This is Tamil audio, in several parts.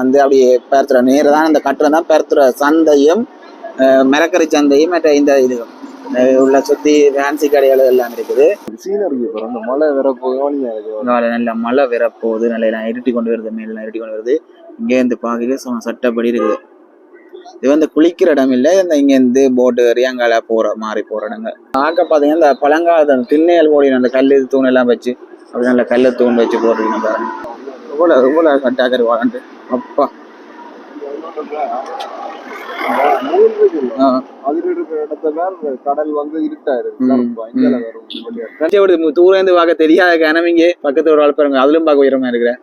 வந்து அப்படியே பெருத்துற நேரம் தான் அந்த கட்டுறம் தான் பெருத்துற சந்தையும் மரக்கறி சந்தையும் மற்ற இந்த இது உள்ள சுத்தி ஃபேன்சி கடைகள் எல்லாம் இருக்குது. சீனரி அந்த மழை வர போகவனியா இருக்கு இங்கால நல்ல மழை வரப்போகுது நல்ல எல்லாம் இருட்டி கொண்டு வருது மேலாம் இருட்டி கொண்டு வருது. இங்கே இருந்து பார்க்கல சும்மா சட்டப்படி இருக்குது. இது வந்து குளிக்கிற இடம் இல்லை இந்த இங்க இருந்து போட்டு ரியாங்கால போற மாதிரி போற இடங்க பார்க்க பார்த்தீங்கன்னா இந்த பழங்காலத்து திண்ணையல் போடி அந்த கல் தூண் எல்லாம் வச்சு அப்படி நல்ல கல்லு தூண் வச்சு போடுறீங்க பாருங்க. இவ்வளோ இவ்வளோ கட்டாக்கறி வாழண்டு அப்பா. இருந்து பார்க்க தெரியாத கனவிங்க பக்கத்து ஒரு அதிலும் பார்க்க உயரமா இருக்கிறேன்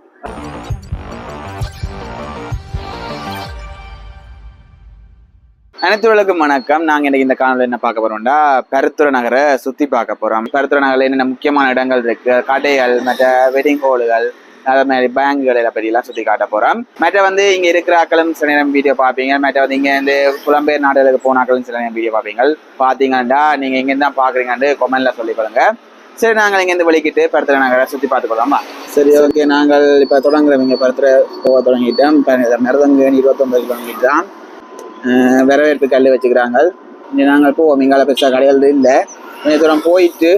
அனைத்துவர்களுக்கும் வணக்கம். நாங்க இன்னைக்கு இந்த காணொலியில் என்ன பார்க்க போறோம்டா? பருத்துறை நகரை சுத்தி பார்க்க போறோம். பருத்துறை நகர்ல என்னென்ன முக்கியமான இடங்கள் இருக்கு? கடைகள் மற்ற வெட்டிங் ஹோலுகள் அதே மாதிரி பேங்குகள் இதை பற்றிலாம் சுற்றி காட்ட போகிறோம் மற்ற வந்து இங்கே இருக்கிற ஆக்களும் சில நேரம் வீடியோ பார்ப்பீங்க. மற்ற வந்து இங்கே வந்து புலம்பெயர் நாடுகளுக்கு போன ஆக்களும் சில நேரம் வீடியோ பார்ப்பீங்க. பார்த்தீங்கன்னா நீங்கள் எங்கேருந்து தான் பார்க்குறீங்கன்னு கொமெண்ட்ல சொல்லிக்கொள்ளுங்க சரி நாங்கள் இங்கேருந்து வெளிக்கிட்டு படத்தில் நாங்கள் சுற்றி பார்த்துக்கொள்ளாமா சரி ஓகே நாங்கள் இப்போ தொடங்குறோம். இங்கே படத்தில் போக தொடங்கிட்டோம். மிரதங்கன் இருபத்தொம்பது கிலோமீட்டர் தான் வரவேற்பு கல் வச்சுக்கிறாங்க. இங்கே நாங்கள் போவோம். இங்கால பெருசாக கடைகள் இல்லை. கொஞ்சம் தூரம் போயிட்டு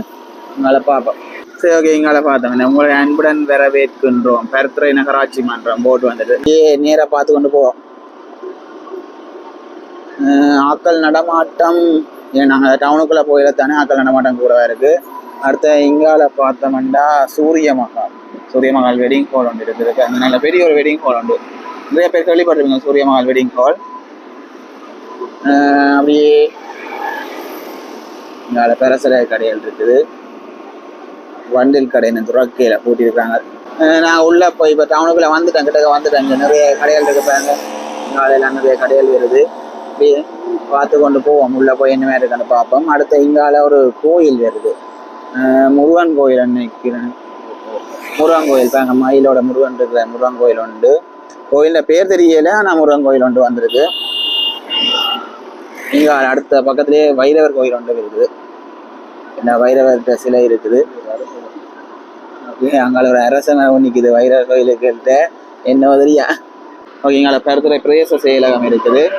உங்களை பார்ப்போம். சரி ஓகே பார்த்தோம் உங்களை அன்புடன் வரவேற்கின்றோம் பருத்துறை நகராட்சி மன்றம் போட்டு வந்துட்டு ஏ நேராக பார்த்து கொண்டு போவோம் ஆக்கள் ஆட்கள் நடமாட்டம் ஏன் நாங்கள் டவுனுக்குள்ளே தானே ஆட்கள் நடமாட்டம் கூட இருக்கு அடுத்த இங்கால பார்த்தோம்னா சூரிய மகால் சூரிய மகால் வெட்டிங் ஹால் ஒன்று இருக்குது அங்கே நல்ல பெரிய ஒரு வெட்டிங் ஹால் உண்டு நிறைய பேர் கேள்விப்பட்டிருப்பீங்க சூரிய மகால் வெட்டிங் ஹால் அப்படியே இங்கால பெரசலை கடைகள் இருக்குது வண்டில் கடைன்னு துறக்கையில் பூட்டியிருக்காங்க. நான் உள்ளே போய் இப்போ டவுனுக்குள்ளே வந்துட்டேன். கிட்டக்க வந்துட்டேன். இங்கே நிறைய கடைகள் இருக்கு பாருங்க. இங்கால நிறைய கடைகள் வருது அப்படியே பார்த்து கொண்டு போவோம். உள்ளே போய் என்ன இருக்குன்னு பார்ப்போம். அடுத்து இங்கால ஒரு கோயில் வருது முருகன் கோயில் நினைக்கிறேன். முருகன் கோயில். பாருங்க மயிலோட முருகன் இருக்கிற முருகன் கோயில் உண்டு. கோயிலில் பேர் தெரியல ஆனால் முருகன் கோயில் ஒன்று வந்திருக்கு. இங்கே அடுத்த பக்கத்துலேயே வைரவர் கோயில் ஒன்று இருக்குது. என்ன வைரவர் சிலை இருக்குது. அப்படியே அங்கால ஒரு அரசனை நிற்குது வைரவர் கோயிலுக்கிட்ட என்ன மாதிரியா? ஓகே இங்கால பெருத்துறை பிரதேச செயலகம் இருக்குது.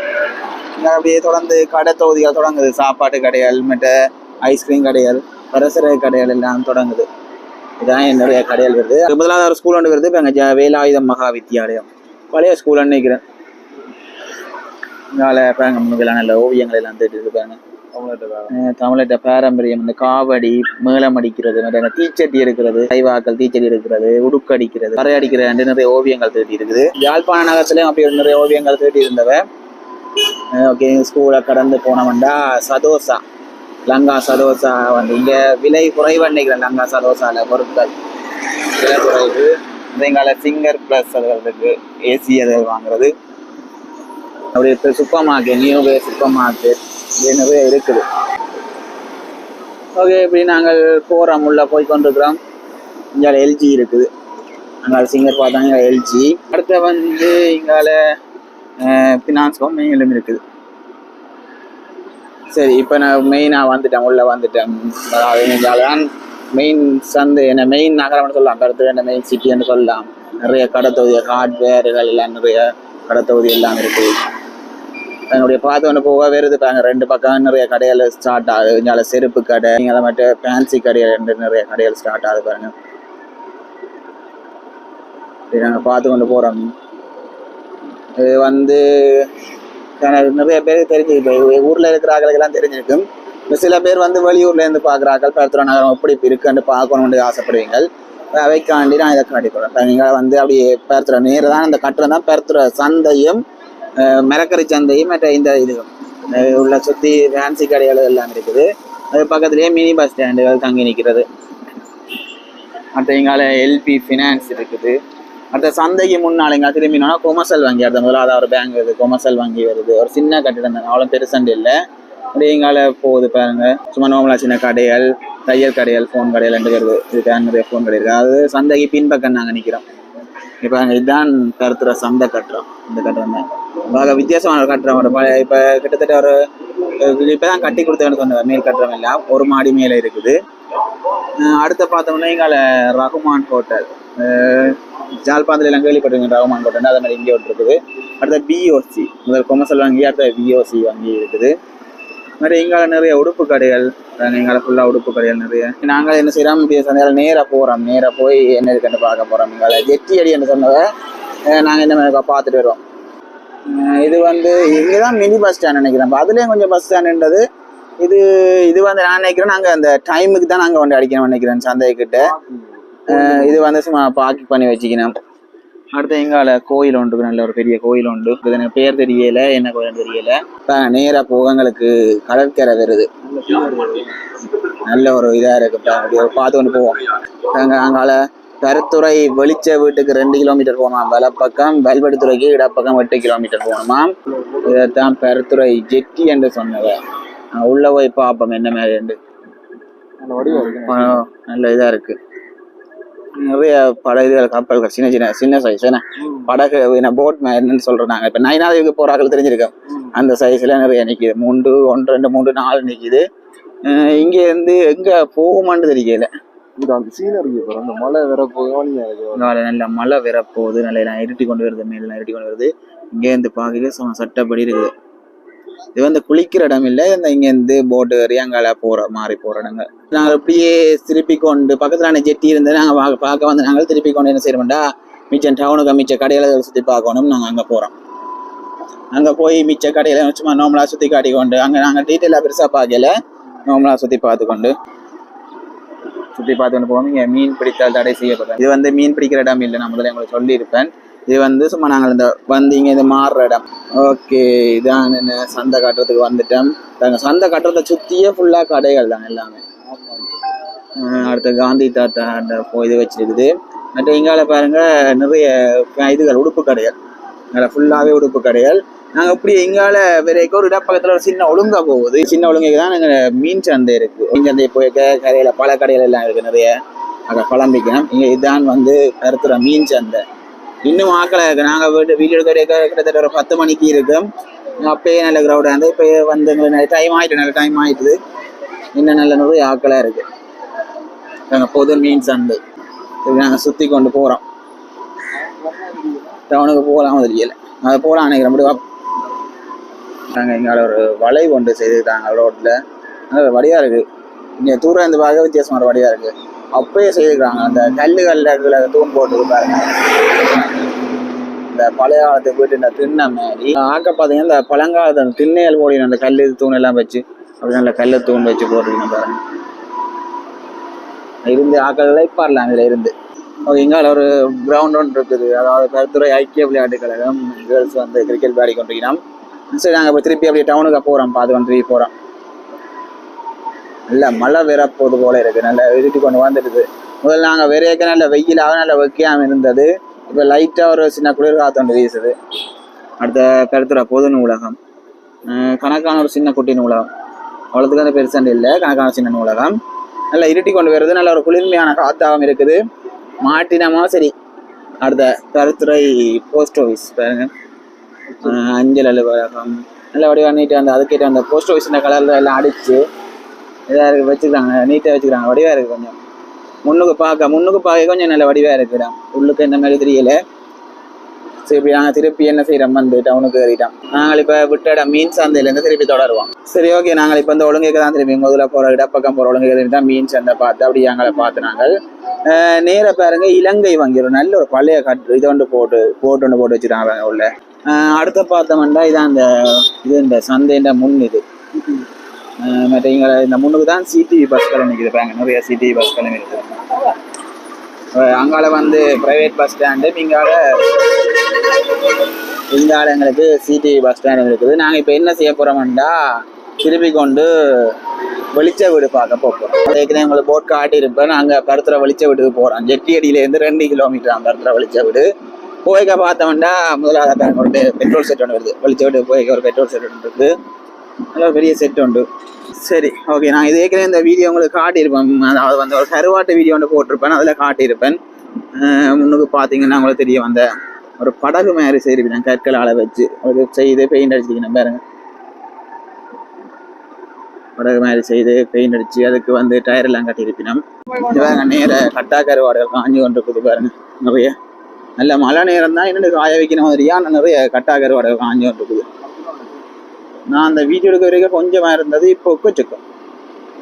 இங்கே அப்படியே தொடர்ந்து கடை தொகுதிகள் தொடங்குது. சாப்பாட்டு கடைகள் மற்ற ஐஸ்கிரீம் கடைகள் பரசர கடைகள் எல்லாம் தொடங்குது. இதான் என்னுடைய கடைகள் வருது. அதுக்கு முதலாவது ஒரு ஸ்கூல் ஒன்று வருது. இப்போ எங்கள் ஜ- வேலாயுதம் மகா வித்தியாலயம் பழைய ஸ்கூல் நினைக்கிறேன். இங்கால பாருங்க முன்னாடி நல்ல ஓவியங்கள் எல்லாம் தேடிட்டு இருப்பாங்க அவங்கள்ட்ட தமிழர்கிட்ட பாரம்பரியம் இந்த காவடி மேளம் அடிக்கிறது நிறைய தீச்சட்டி இருக்கிறது கைவாக்கள் தீச்சட்டி இருக்கிறது உடுக்கடிக்கிறது கரை அடிக்கிற ரெண்டு நிறைய ஓவியங்கள் தேடி இருக்குது. யாழ்ப்பாண நகரத்துலயும் அப்படி நிறைய ஓவியங்கள் தேடி இருந்தவ. ஓகே ஸ்கூலை கடந்து போனவன்டா சதோசா. லங்கா சதோசா வந்து இங்க விலை குறைவு நினைக்கிறேன் லங்கா சதோசால பொருட்கள். விலை குறைவு. இங்கால சிங்கர் பிளஸ் அதுகள் இருக்கு ஏசி அதுகள் வாங்குறது. அப்படி இப்போ சூப்பர் மார்க்கெட் நியூவே சூப்பர் மார்க்கெட் நிறைய இருக்குது. ஓகே இப்படி நாங்கள் போகிறோம் உள்ள போய் கொண்டிருக்கிறோம். இங்கால எல்ஜி இருக்குது. அங்கே சிங்கர் பார்த்தாங்க எல்ஜி அடுத்த வந்து இங்கால ஃபினான்ஸ் மெயிலும் இருக்குது. சரி இப்போ நான் மெயினாக வந்துட்டேன் உள்ளே வந்துட்டேன். அதாவது தான் மெயின் சந்தை என்ன மெயின் நகரம்னு சொல்லலாம். கருத்து என்ன மெயின் சிட்டின்னு சொல்லலாம். நிறைய கடை தொகுதி ஹார்ட்வேர்கள் எல்லாம் நிறைய கடை தொகுதி எல்லாம் இருக்குது. என்னுடைய பார்த்து ஒன்று போக வருது பாருங்க. ரெண்டு பக்கம் நிறைய கடைகள் ஸ்டார்ட் ஆகுது. இங்கால செருப்பு கடை நீங்கள் அதை மட்டும் ஃபேன்சி கடைகள் ரெண்டு நிறைய கடைகள் ஸ்டார்ட் ஆகுது பாருங்க. நாங்கள் பார்த்து கொண்டு போகிறோம் இது வந்து எனக்கு நிறைய பேர் தெரிஞ்சு இப்போ ஊரில் இருக்கிற ஆட்களுக்கெல்லாம் தெரிஞ்சிருக்கும். சில பேர் வந்து வெளியூர்ல இருந்து பார்க்குற பருத்துற நகரம் எப்படி இருக்குன்னு பார்க்கணும்னு ஆசைப்படுவீங்க அவைக்காண்டி நான் இதை காட்டி போகிறேன் நீங்கள் வந்து அப்படியே பருத்துற நேரம் தான் அந்த கட்டுரை தான் பருத்துற சந்தையும் மரக்கறி சந்தையும் மற்ற இந்த இது உள்ள சுற்றி ஃபேன்சி கடைகள் எல்லாம் இருக்குது. அது பக்கத்துலேயே மினி பஸ் ஸ்டாண்டுகள் தங்கி நிற்கிறது. மற்ற எங்கால எல்பி ஃபினான்ஸ் இருக்குது. அடுத்த சந்தைக்கு முன்னால் எங்கே திரும்பினோன்னா கொமர்சல் வங்கி அடுத்த முதலாவது ஒரு பேங்க் வருது கொமர்சல் வங்கி வருது. ஒரு சின்ன கட்டிடம் தான் அவ்வளோ பெருசண்டு இல்லை. அப்படியே எங்கால போகுது பாருங்க. சும்மா நோமலா சின்ன கடைகள் தையல் கடைகள் ஃபோன் கடைகள் ரெண்டு வருது இதுக்கு நிறைய ஃபோன் கடை இருக்குது அதாவது சந்தைக்கு பின்பக்கம் நாங்கள் நிற்கிறோம் இப்போ இதுதான் கருத்துற சந்தை கட்டுறோம். இந்த கட்டுறம் தான். பாக வித்தியாசமான கட்டுறம் ஒரு பழைய இப்போ கிட்டத்தட்ட ஒரு இப்போ தான் கட்டி கொடுத்தேன்னு சொன்னேன் மேல் கட்டுறம் எல்லாம் ஒரு மாடி மேலே இருக்குது. அடுத்து பார்த்தோம்னா எங்களை ரகுமான் ஹோட்டல். அஹ் எல்லாம் கேள்விப்பட்டிருக்கேன் ரகுமான் ஹோட்டல். அதே மாதிரி இங்கே ஒன்று இருக்குது. அடுத்த பிஓசி முதல் கொமசல் வங்கி அடுத்த பிஓசி வங்கி இருக்குது. மாதிரி இங்கால நிறைய உடுப்பு கடைகள். எங்கால ஃபுல்லாக உடுப்பு கடைகள் நிறைய. நாங்கள் என்ன செய்கிறோம் இப்படி சந்தையால் நேராக போகிறோம் நேராக போய் என்ன இருக்குன்னு பார்க்க போகிறோம் இங்கால ஜெட்டி அடி என்று சொன்னதை நாங்கள் என்ன மாதிரி பார்த்துட்டு வருவோம். இது வந்து இங்கே தான் மினி பஸ் ஸ்டாண்ட் நினைக்கிறேன். அதுலேயும் கொஞ்சம் பஸ் ஸ்டாண்டுன்றது இது இது வந்து நான் நினைக்கிறேன் நாங்கள் அந்த டைமுக்கு தான் நாங்கள் வந்து அடிக்கணும் நினைக்கிறேன் சந்தைக்கிட்ட இது வந்து சும்மா பாக்கி பண்ணி வச்சுக்கணும். அடுத்து எங்கால? கோயில் ஒன்று இருக்கு, நல்ல ஒரு பெரிய கோயில் உண்டு. இது எனக்கு பேர் தெரியல என்ன கோயில் தெரியல. நேராக போகங்களுக்கு கடற்கரை வருது. நல்ல ஒரு இதாக இருக்கு பார்த்து கொண்டு போவோம். அங்கே அங்கால கருத்துறை வெளிச்ச வீட்டுக்கு ரெண்டு கிலோமீட்டர் போகணுமா வலப்பக்கம் வல்வெடுத்துறைக்கு இடப்பக்கம் எட்டு கிலோமீட்டர் போகணுமா இதைத்தான் பெருத்துறை ஜெட்டி என்று சொன்னவ உள்ள போய் பார்ப்போம் என்ன மாதிரி நல்ல இதா இருக்கு. நிறைய படகுகள் கப்பல்கள் சின்ன சின்ன சின்ன சைஸ் என்ன படகு போட் என்னன்னு சொல்றோம் நாங்க இப்ப நைனாதேவிக்கு போறாக்கள் தெரிஞ்சிருக்கோம். அந்த சைஸ்ல நிறைய நிக்குது. மூன்று ஒன்று ரெண்டு மூன்று நாலு நிக்குது. இங்க இருந்து எங்க போகுமான்னு தெரியல. மலை இங்கால நல்ல மழை வரப்போகுது நல்ல இருட்டி கொண்டு வருது. மேலாம் இருட்டி கொண்டு வருது. இங்க இருந்து சும்மா சட்டப்படி இருக்குது. இது வந்து குளிக்கிற இடம் இல்லை. இந்த இங்க இருந்து போட்டு ஏறி அங்கால போற மாதிரி போற இடங்கள். நாங்கள் அப்படியே திருப்பி கொண்டு பக்கத்துல ஜெட்டி இருந்து நாங்கள் பார்க்க பார்க்க வந்து நாங்கள் திருப்பி கொண்டு என்ன செய்யணும்டா மிச்சம் டவுனுக்கு மிச்ச கடையில் சுற்றி பார்க்கணும் நாங்கள் அங்கே போகிறோம் அங்கே போய் மிச்ச கடையில் சும்மா நார்மலா சுற்றி காட்டி கொண்டு அங்கே நாங்கள் டீட்டெயிலாக பெருசாக பார்க்கல. நார்மலா சுற்றி பார்த்து கொண்டு. சுத்தி பார்த்து கொண்டு போவோம் இங்கே மீன் பிடித்தால் தடை செய்யப்படும். இது வந்து மீன் பிடிக்கிற இடம் இல்லை நான் முதல்ல உங்களுக்கு சொல்லியிருப்பேன். இது வந்து சும்மா நாங்கள் இந்த வந்து இங்கே இது மாறுற இடம். ஓகே இதான் என்ன சந்தை கட்டுறதுக்கு வந்துட்டோம். நாங்கள் சந்தை கட்டுறதை சுற்றியே ஃபுல்லாக கடைகள் தான் எல்லாமே. அடுத்த காந்தி தாத்தா அந்த இது வச்சிருக்குது. மற்ற இங்கால பாருங்க நிறைய இதுகள் உடுப்பு கடைகள். அதில் ஃபுல்லாகவே உடுப்பு கடைகள். நாங்கள் இப்படி எங்கால வரைக்கும் ஒரு இடப்பக்கத்தில் ஒரு சின்ன ஒழுங்கா போகுது. சின்ன ஒழுங்கைக்கு தான் நாங்கள் மீன் சந்தை இருக்குது மீன் சந்தை போய் கரையில் பல கடைகள் எல்லாம் இருக்குது நிறைய. அங்கே குழம்பிக்கணும் இங்கே இதுதான் வந்து கருத்துற மீன் சந்தை. இன்னும் ஆக்களை இருக்குது நாங்கள் வீட்டு வீடியோ எடுக்க கிட்டத்தட்ட ஒரு பத்து மணிக்கு இருக்கும். அப்பயே நல்ல க்ரௌடாக இருந்து இப்போ வந்து எங்களுக்கு டைம் ஆகிட்டு நல்ல டைம் ஆயிட்டுது. இன்னும் நல்ல நிறைய ஆக்களாக இருக்குது நாங்கள் பொது மீன் சண்டு இது நாங்கள் சுற்றி கொண்டு போகிறோம் டவுனுக்கு போகலாம் தெரியல. அது போகலாம் நினைக்கிறேன் அப்படி நாங்கள் இங்கே ஒரு வலை கொண்டு செய்திருக்காங்க ரோட்டில் நல்ல வடியாக இருக்குது இங்கே தூரம் இருந்து பார்க்க ஒரு வடியாக இருக்குது அப்பயே செய்திருக்காங்க. அந்த கல்லுகளில் தூண் போட்டு பாருங்க. இந்த பழைய காலத்து போயிட்டு இந்த திண்ணை மாதிரி. ஆக்க பார்த்தீங்கன்னா இந்த பழங்காலத்து அந்த திண்ணையல் போடின அந்த கல் தூண் எல்லாம் வச்சு அப்படி நல்ல கல்லு தூண் வச்சு போட்டுருக்கீங்க பாருங்க. இருந்து ஆக்கள் இழைப்பாரலாம் இதில் இருந்து. ஓகே இங்கால ஒரு கிரவுண்ட் ஒன்று இருக்குது. அதாவது கருத்துறை ஐக்கிய விளையாட்டு கழகம் கேர்ள்ஸ் வந்து கிரிக்கெட் விளையாடி கொண்டிருக்கிறோம். சரி நாங்கள் இப்போ திருப்பி அப்படியே டவுனுக்கு போகிறோம் பார்த்து வந்து திருப்பி போகிறோம் நல்ல மழை வேற போது போல இருக்கு. நல்லா இருட்டி கொண்டு வந்துடுது. முதல்ல நாங்கள் வெறையக்க நல்ல வெயிலாக நல்ல வைக்காம இருந்தது. இப்போ லைட்டாக ஒரு சின்ன குளிர் காத்து ஒன்று வீசுது. அடுத்த கருத்துறை பொது நூலகம். கணக்கான ஒரு சின்ன குட்டி நூலகம். அவ்வளோத்துக்கு அந்த பெருசாண்டு இல்லை. கணக்கான சின்ன நூலகம். நல்லா இருட்டி கொண்டு வருது நல்ல ஒரு குளிர்மையான காத்தாகவும் இருக்குது. மாட்டினமா சரி. அடுத்த கருத்துறை போஸ்ட் ஆஃபீஸ் பாருங்க. அஞ்சல் அலுவலகம். நல்ல வடிவாக நீட்டாக அந்த அதுக்கிட்ட அந்த போஸ்ட் ஆஃபீஸ் கலரில் எல்லாம் அடித்து இதாக இருக்கு வச்சுக்கிறாங்க நீட்டாக வச்சுக்கிறாங்க. வடிவாக இருக்குது கொஞ்சம். முன்னுக்கு பார்க்க முன்னுக்கு பார்க்க கொஞ்சம் நல்ல வடிவாக இருக்குடா. உள்ளுக்கு இந்த மாதிரி தெரியலை. சரி இப்படி நாங்கள் திருப்பி என்ன செய்கிறோம் வந்து டவுனுக்கு ஏறிட்டோம். நாங்கள் இப்போ விட்ட இடம் மீன் சந்தையிலேருந்து திருப்பி தொடருவோம். சரி ஓகே நாங்கள் இப்போ இந்த ஒழுங்குக்கு தான் திருப்பி முதல்ல போகிற இடப்பக்கம் போகிற ஒழுங்குக்கு தான் மீன் சந்தை பார்த்து அப்படி எங்களை பார்த்து நாங்கள் நேர பாருங்க இலங்கை வங்கி ஒரு நல்ல ஒரு பழைய கட்டு இது ஒன்று போட்டு போட்டு ஒன்று போட்டு வச்சுருக்காங்க உள்ள. அடுத்த பார்த்தோம்னா இதான் அந்த இது இந்த சந்தைன்ற முன் இது. மற்ற இங்க இந்த முன்னுக்கு தான் சிடிவி பஸ்கள் நிற்கிது பாருங்க நிறைய சிடிவி பஸ் இருக்குது அங்கால வந்து பிரைவேட் பஸ் ஸ்டாண்டு இங்கால இங்கால எங்களுக்கு சிடிவி பஸ் ஸ்டாண்ட் இருக்குது. நாங்கள் இப்போ என்ன செய்ய போகிறோம்டா திருப்பி கொண்டு வெளிச்ச வீடு பார்க்க போகிறோம் ஏற்கனவே உங்களுக்கு போட் காட்டியிருப்பேன். நாங்கள் பருத்துற வெளிச்ச வீட்டுக்கு போகிறோம் ஜெட்டி அடியிலேருந்து ரெண்டு கிலோமீட்டர் பருத்துற வெளிச்ச வீடு. போய்க்க பார்த்தோம்டா முதலாவது ஒரு பெட்ரோல் செட் ஒன்று வருது. வெளிச்ச வீட்டுக்கு போய்க்க ஒரு பெட்ரோல் செட் ஒன்று இருக்குது. நல்ல பெரிய செட் உண்டு. சரி ஓகே நான் இது ஏற்கனவே இந்த வீடியோ உங்களுக்கு காட்டியிருப்பேன். அதாவது வந்து ஒரு கருவாட்டு வீடியோ ஒன்று போட்டிருப்பேன். அதில் காட்டியிருப்பேன். முன்னுக்கு பார்த்தீங்கன்னா உங்களுக்கு தெரியும் வந்தேன் ஒரு படகு மாதிரி செய்திருப்பேன் கற்களால் வச்சு. அது செய்து பெயிண்ட் அடிச்சிருக்கணும் பாருங்க. படகு மாதிரி செய்து பெயிண்ட் அடிச்சு அதுக்கு வந்து டயர் எல்லாம் கட்டியிருப்பினோம் பாருங்க நேர கட்டாக்கருவாடுகள் காஞ்சி கொண்டு இருக்குது பாருங்க. நிறைய நல்ல மழை நேரம் தான் என்னென்ன காய வைக்கிற மாதிரியா நிறைய கட்டாக்கருவாடுகள் காஞ்சி கொண்டு இருக்குது நான் அந்த வீடியோ எடுக்க வரைக்கும் கொஞ்சமா இருந்தது இப்போ கொச்சுக்கும்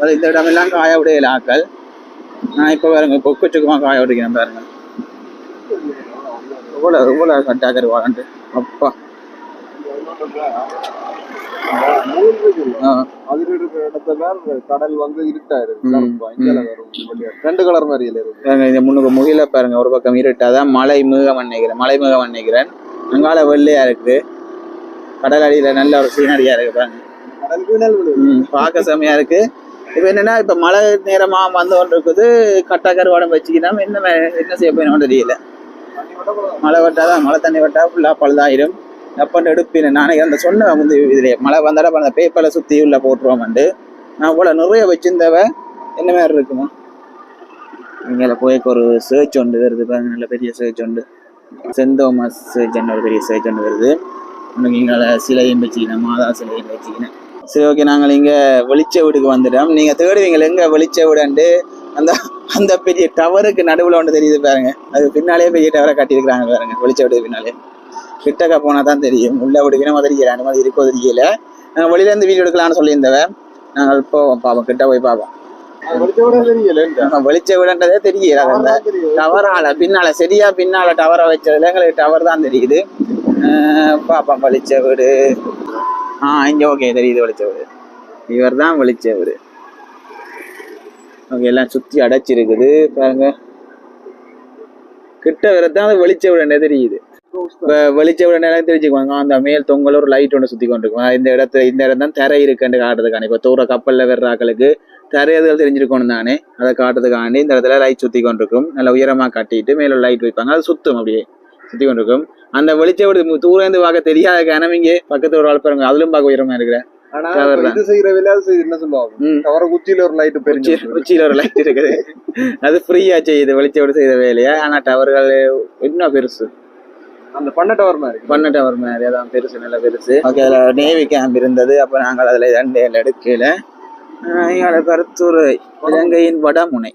அது இந்த இடமெல்லாம் காய உடைய ஆக்கள். நான் இப்போ பாருங்க இப்போ கொச்சுக்குமா காய உடைக்கிறேன் பாருங்க. எவ்வளோ எவ்வளோ கட்டாக்கருவாடன்ட்டு அப்பா இடத்துல கடல் வந்து இருட்டா இருக்கு ரெண்டு கலர் மாதிரியில இருக்கு முன்னுக்கு முகில பாருங்க ஒரு பக்கம் இருட்டாதான் மலை மேகம் நினைக்கிறேன் மலை மேகம் நினைக்கிறேன் அங்கால வெள்ளையா இருக்கு. கடல் அடியில நல்ல ஒரு சீனரியா இருக்கு பாருங்க. பார்க்க செமையா இருக்கு. இப்ப என்னன்னா இப்ப மழை நேரமா வந்து கொண்டு இருக்குது கட்டா கருவாடம் வச்சுக்கிட்டா என்ன என்ன செய்ய போயினோம் தெரியல. மழை வட்டாதான் மழை தண்ணி வட்டா ஃபுல்லாக பழுதாயிரும். எப்பன்னு எடுப்பினேன் நானே அந்த சொன்ன வந்து இதுல மழை வந்தாடா அந்த பேப்பர்ல சுத்தி உள்ள போட்டுருவோம்ண்டு நான் போல நிறைய வச்சிருந்தவ என்ன மாதிரி இருக்குமா. இங்கே போய் ஒரு சேர்ச் ஒன்று வருது பாருங்க நல்ல பெரிய சேர்ச் ஒன்று. செந்தோமா தோமஸ் ஒரு பெரிய சேர்ச் ஒன்று வருது. உனக்கு எங்களை சிலையும் வச்சுக்கினேன் மாதா சிலையும் வச்சுக்கினேன் சரி ஓகே நாங்கள் இங்கே வெளிச்ச வீடுக்கு வந்துட்டோம். நீங்கள் தேடுவீங்க எங்கே வெளிச்ச வீடுண்டு அந்த அந்த பெரிய டவருக்கு நடுவில் ஒன்று தெரியுது பாருங்க. அது பின்னாலே பெரிய டவரை கட்டியிருக்கிறாங்க பாருங்க. வெளிச்ச வீடு பின்னாலே. கிட்டக்க போனால் தான் தெரியும். உள்ள விடுக்கிற மாதிரி தெரியல அந்த மாதிரி இருக்கோ தெரியல. நாங்கள் வெளியிலேருந்து வீடியோ எடுக்கலாம்னு சொல்லியிருந்தவன் நாங்கள் போவோம் பார்ப்போம் கிட்ட போய் பார்ப்போம் வெளிச்ச விட வீடுன்றதே தெரியல. அந்த. டவரால பின்னால சரியா பின்னால டவரை வச்சதுல எங்களுக்கு டவர் தான் தெரியுது. பாப்போம். வெளிச்ச வீடு. ஆ இங்க ஓகே தெரியுது வெளிச்ச வீடு. இவர் தான் வெளிச்ச வீடு. ஓகே எல்லாம் சுத்தி அடைச்சிருக்குது பாருங்க. கிட்ட வரதான் அது வெளிச்ச வீடு தெரியுது. இப்ப வெளிச்ச விட தெரிஞ்சுக்குவாங்க. அந்த மேல் தொங்கல் ஒரு லைட் ஒன்று சுத்தி கொண்டிருக்கும். இந்த இடத்துல இந்த இடம் தான் திரை இருக்குன்னு காட்டுறதுக்கான. இப்போ தூர கப்பல்ல வர்றாக்களுக்கு தரையதுகள் தெரிஞ்சிருக்கணும் தானே. அதை காட்டுறதுக்காண்டி இந்த இடத்துல லைட் சுத்தி கொண்டிருக்கும். நல்லா உயரமா கட்டிட்டு மேல லைட் வைப்பாங்க. அது சுத்தும் அப்படியே சுத்தி கொண்டிருக்கும். அந்த வெளிச்ச தூரம் இருந்து பார்க்க தெரியாத கனவிங்க பக்கத்துல ஒரு ஆள் பாருங்க. அதிலும் பார்க்க உயரமா இருக்கிறேன் ஆனா. இது செய்யற வேலை அது செய்யுது என்ன சொல்லுவாங்க. கவர குச்சியில ஒரு லைட் பெரிஞ்சு உச்சி- உச்சியில ஒரு லைட் இருக்குது. அது ஃப்ரீயா செய்யுது வெளிச்ச விட செய்த வேலையா? ஆனா டவர்கள் இன்னும் பெருசு. அந்த பண்ண டவர் மாதிரி. பண்ண டவர் மாதிரி அதான் பெருசு நல்ல பெருசு. ஓகே அதில் நேவி கேம்ப் இருந்தது அப்போ நாங்கள் அதில் ரெண்டு எடுக்கல. எங்களோட கருத்துரை இலங்கையின் வடமுனை.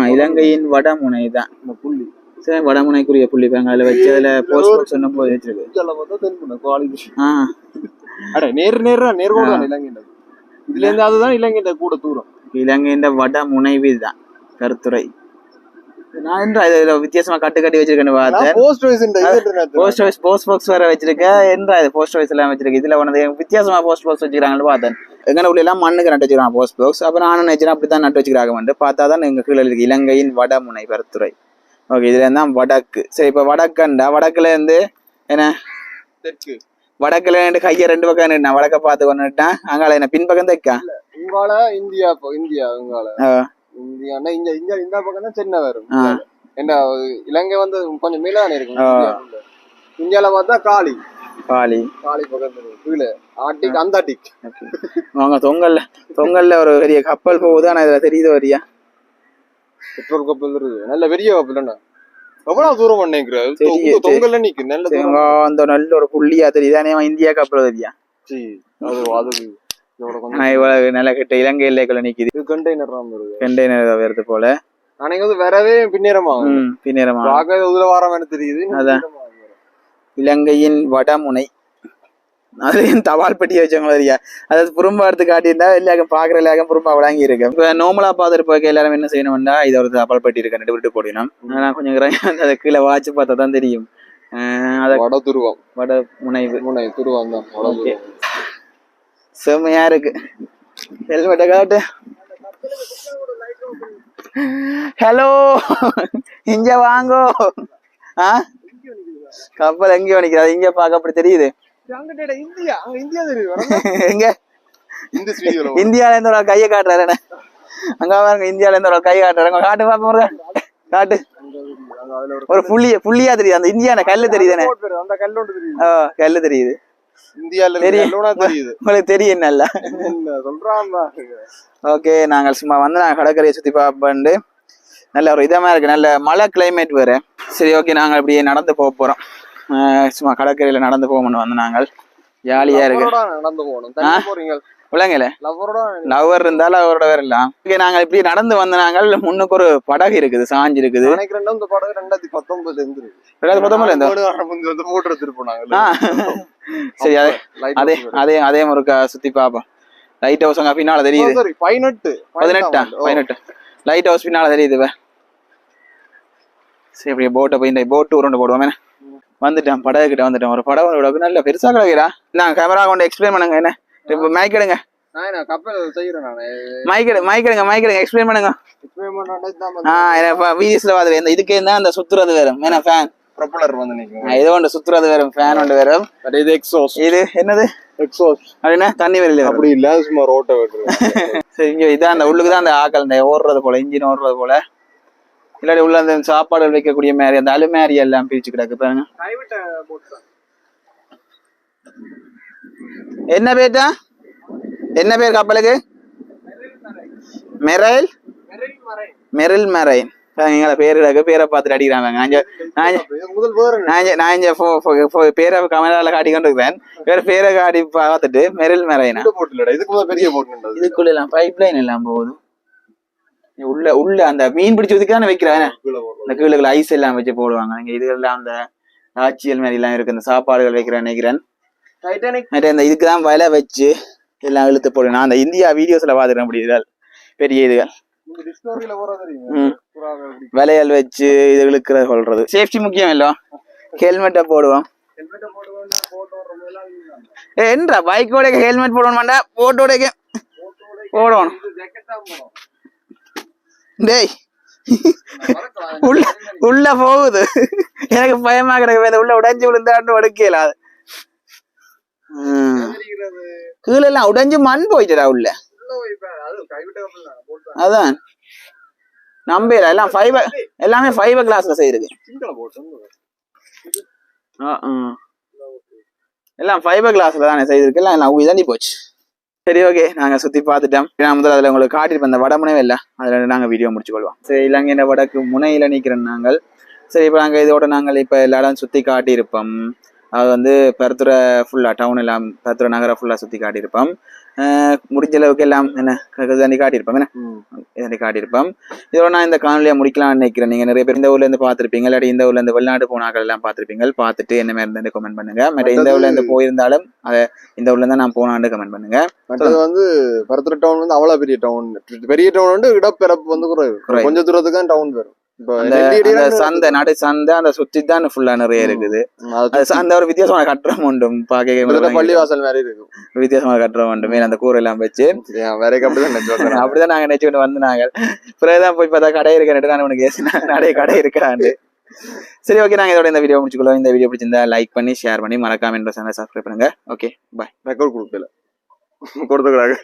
ஆ இலங்கையின் வடமுனை தான். புள்ளி. சரி வடமுனைக்குரிய புள்ளி பாங்க அதில் வச்சு அதில் போஸ்ட் சொன்ன போது வச்சிருக்கு. அட நேர் நேரா நேர்கோடு தான் இலங்கையில. இதுல இருந்து அதுதான் இலங்கையில கூட தூரம். இலங்கையின் வடமுனைவு தான் கருத்துரை. நான் என்ன இதுல வித்தியாசமா கட்டு கட்டி வச்சிருக்கேன்னு பார்த்தேன். Post post office post box வேற வச்சிருக்கேன் என்ன இது போஸ்ட் ஆஃபீஸ் எல்லாம் வச்சிருக்கு? இதுல ஒன்று வித்தியாசமா போஸ்ட் பாக்ஸ் வச்சிருக்காங்கன்னு பார்த்தேன். எங்க உள்ள எல்லாம் மண்ணுக்கு நட்டு வச்சிருக்காங்க போஸ்ட் பாக்ஸ் அப்புறம் நானும் நினைச்சேன் அப்படித்தான் நட்டு வச்சிருக்காங்க பார்த்தா தான் எங்க கீழே இருக்கு இலங்கையின் வடமுனை பருத்துறை ஓகே இதுல இருந்தா வடக்கு. சரி இப்ப வடக்கண்டா. வடக்குல இருந்து என்ன? தெற்கு. வடக்குல இருந்து கையை ரெண்டு பக்கம் நிட்டேன் வடக்க பார்த்து கொண்டுட்டான் அங்கால என்ன பின்பக்கம் தைக்கா உங்கால இந்தியா இந்தியா உங்கால இந்தியான்னா இங்க இங்க இந்த பக்கம் தான் சென்னை வரும். என்ன இலங்கை வந்து கொஞ்சம் மேலான இருக்கும். இந்தியால பார்த்தா காளி. பாலி காளி பக்கத்துல கீழே. Arctic Antarctic. ஓகே. அவங்க தொங்கல்ல தொங்கல்ல ஒரு பெரிய கப்பல் போகுது ஆனா இதுல தெரியுது வரியா? பெட்ரோல் கப்பல் இருக்குது நல்ல பெரிய கப்பல் என்ன எவ்வளவு தூரம் நிக்கு நல்ல அவங்க அந்த நல்ல ஒரு புள்ளியா தெரியுது. ஆனா இவன் இந்தியா கப்பல் தெரியா? ஆனா இவ்வளவு நல்ல கிட்ட இலங்கை எல்லைக்குள்ள நிக்குது. இது கண்டெய்னர் கண்டெய்னர் வருது போல. அன்னைக்கு வந்து வரவே பின்னேரமாகும் வாரம் தெரியுது. அதான். இலங்கையின் வடமுனை. அதுலயும் தபால் பெட்டி வச்சவங்க தெரியா அதாவது புறம்பா எடுத்து காட்டியிருந்தா எல்லாருக்கும் பாக்குற எல்லாருக்கும் புறம்பா வழங்கி இருக்கு இப்ப நோமலா பார்த்துருப்பாக்க எல்லாரும் என்ன செய்யணும்னா இது ஒரு தபால் பெட்டி இருக்கு விட்டு போடணும். ஆனா கொஞ்சம் அதை கீழே வாட்சி பார்த்தா தான் தெரியும். அத வட துருவம். வட முனைவு. முனை துருவம் தான். செம்மையா இருக்கு. ஹெல்மெட்டை காட்டு. ஹலோ இங்க வாங்கோ. ஆ? கப்பல் எங்கேயோ நிக்குது. இங்க பார்க்க அப்படி தெரியுது. இந்தியா. அங்க இந்தியா எங்க? இந்தியால இருந்து ஒரு ஆள் கையை காட்டுறாரு? அங்க பாருங்க இந்தியால இருந்து ஒரு கை காட்டுறாரு. காட்டு பாப்போம் காட்டு. ஒரு புள்ளிய புள்ளியா தெரியுது. அந்த இந்தியான கல்லு தெரியுதுனே அந்த கல்லோண்டு தெரியுது. ஆ கல்லு தெரியுது. இந்தியால தெரியுது. உங்களுக்கு தெரியும் நல்லா. ஓகே நாங்கள் சும்மா வந்து நாங்கள் கடற்கரையை சுற்றி பார்ப்போண்டு நல்ல ஒரு இதமாக இருக்கு. நல்ல மழை கிளைமேட் வேறு. சரி ஓகே நாங்கள் அப்படியே நடந்து போக போகிறோம் சும்மா கடற்கரையில் நடந்து போகணும்னு வந்து நாங்கள் ஜாலியாக இருக்கு நடந்து போகணும். விளங்கல லவரோட லவர் இருந்தாலும் அவரோட வரலாம் இங்க நாங்க இப்படி நடந்து வந்த நாங்கள் முன்னுக்கு ஒரு படகு இருக்குது சாஞ்சு இருக்குது. இந்த ரெண்டாயிரத்தி பத்தொன்பதுல இருந்து. ரெண்டாயிரத்தி பத்தொன்பதுல போட்டு எடுத்துட்டு. சரி அதே அதே அதே முறுக்கா சுத்தி பாப்போம். லைட் ஹவுஸ் அங்க பின்னால வேற. தெரியுது. பதினெட்டு. பதினெட்டா? பதினெட்டு. லைட் ஹவுஸ் பின்னால தெரியுது சரி அப்படியே போட்டை போய் இந்த போட்டு உருண்டை போடுவோம் என்ன? வந்துட்டேன் படகு கிட்ட வந்துட்டேன். ஒரு படம் விடக்கு நல்ல பெருசா கிடக்குறா நான் கேமரா கொண்டு எக்ஸ்பிளைன் பண்ணுங்க என்ன? இப்போ என்ன கப்பல் செய்யறேன் நானு. எடுங்க மைக் எடுங்க. எக்ஸ்பிளைன் பண்ணுங்க. ஆ பாத்து இந்த இதுக்கே தான் அந்த சுத்துறது வேறும் ஏன்னா ஃபேன் propeller வந்து நிக்கும் இது ஒன்று சுத்துறது வேறும் ஃபேன் ஒன்று வேறும் இது எக்ஸாஸ்ட் இது என்னது? எக்ஸாஸ்ட் அப்படின்னா தண்ணி வெளியில அப்படி இல்ல சும்மா ரோட்டை சரி இங்க இதான் அந்த உள்ளுக்கு தான் அந்த ஆக்கள் இந்த ஓடுறது போல இன்ஜின் ஓடுறது போல. இல்லாட்டி உள்ள அந்த சாப்பாடுகள் வைக்கக்கூடிய மாதிரி அந்த அலுமாரி எல்லாம் பிரிச்சு கிடக்கு பாருங்க. என்ன பேட்டா என்ன பேர் கப்பலுக்கு? மெரைல்? மெரில் மெரைன் எங்களை பேர் கிடக்கு பேரை பார்த்துட்டு அடிக்கிறாங்க. நான் இங்க- பேரை கமலால காட்டி கொண்டு இருக்கிறேன் வேற பேரை காட்டி பார்த்துட்டு மெரில் மெரைனா இதுக்குள்ள எல்லாம் பைப் லைன் எல்லாம் போகுது. உள்ள உள்ள அந்த மீன் பிடிச்சதுக்கு தானே வைக்கிறாங்க இந்த கீழே ஐஸ் எல்லாம் வச்சு போடுவாங்க. இங்க இதுகள்லாம் அந்த ஆட்சியல் மாதிரி எல்லாம் இருக்கு இந்த சாப்பாடுகள் வைக்கிறேன் நினைக்கிறேன் இந்த இதுக்கு தான் வலை வச்சு எல்லாம் இழுத்து போடுவேன் நான் அந்த இந்தியா வீடியோஸ்ல பாத்துக்கிறேன் அப்படி இதுகள் பெரிய இதுகள். வலையல் வச்சு இது இழுக்கிற சொல்றது. சேஃப்டி முக்கியம் இல்ல. ஹெல்மெட்டை போடுவோம். என்னடா பைக்கோட ஹெல்மெட் போடணும். மாட்டா போட்டோட போடணும் இது jacket தான் போடும். டேய். உள்ள உள்ள போகுது. எனக்கு பயமா கிடக்கு இந்த உள்ள உடைஞ்சு விழுந்தாண்டு உடைக்கல அது. கீழே எல்லாம் உடைஞ்சு மண் போயிட்டுடா உள்ள. அதான். நம்பல எல்லாம் ஃபைபர் எல்லாமே ஃபைபர் கிளாஸ்ல செய்யிருக்கு. எல்லாம் ஃபைபர் கிளாஸ்ல தானே செய்திருக்கு. எல்லாம் எல்லாம் இதாண்டி போச்சு. சரி ஓகே நாங்க சுத்தி பார்த்துட்டோம். நான் முதல்ல அதுல உங்களுக்கு காட்டிட்டு இந்த வடமுனைவே இல்லை. அதுல நாங்க வீடியோ முடிச்சுக்கொள்வோம். சரி இலங்கையின் வடக்கு முனையில நிக்கிறோம் நாங்கள். சரி இப்போ நாங்க இதோட நாங்கள் இப்ப எல்லா இடம் சுத்தி காட்டியிருப்போம். அது வந்து பெருத்துறை ஃபுல்லா டவுன் எல்லாம் பெருத்துறை நகரை ஃபுல்லா சுத்தி காட்டியிருப்போம். முடிஞ்ச அளவுக்கு எல்லாம் என்ன இதாண்டி காட்டியிருப்போம் என்ன? இதாண்டி காட்டியிருப்போம். இதோட நான் இந்த காணொலியை முடிக்கலாம்னு நினைக்கிறேன். நீங்க நிறைய பேர் இந்த ஊர்ல இருந்து பார்த்திருப்பீங்க. இல்லாட்டி இந்த ஊர்ல இருந்து வெளிநாடு போனாக்கள் எல்லாம் பார்த்திருப்பீங்க. பார்த்துட்டு என்ன மாதிரி இருந்து கமெண்ட் பண்ணுங்க. மற்ற இந்த ஊர்ல இருந்து போயிருந்தாலும் அதை இந்த ஊர்ல இருந்து நான் போனான்னு கமெண்ட் பண்ணுங்க. மற்றது வந்து பரத்துற டவுன் வந்து அவ்வளவு பெரிய டவுன் பெரிய டவுன் வந்து இடப்பிறப்பு வந்து குறைவு. குறைவு. கொஞ்ச தூரத்துக்கு தான் டவுன் வரும். அந்த சந்தை நடு சந்தை அந்த சுத்தி தான் ஃபுல்லா நிறைய இருக்குது. அந்த ஒரு வித்தியாசமான கட்டுறம் உண்டு கிட்டத்தட்ட பாக்க பள்ளிவாசல் மாதிரி இருக்கும். வித்தியாசமான கட்டுறம் உண்டு மேல அந்த கூரை எல்லாம் வச்சு அப்படிதான் நாங்க நினைச்சுட்டு வந்து நாங்க பிறகுதான் போய் பார்த்தா கடை இருக்கேன் நான் உனக்கு ஏசினேன் நிறைய கடை இருக்காண்டு சரி ஓகே நாங்க இதோட இந்த வீடியோ முடிச்சுக்கலாம் இந்த வீடியோ பிடிச்சிருந்தா லைக் பண்ணி ஷேர் பண்ணி மறக்காம என்ற சேனல் சப்ஸ்கிரைப் பண்ணுங்க. ஓகே பாய் ரெக்கார்ட் கொடுக்கல. கொடுத்துக்கிறாங்க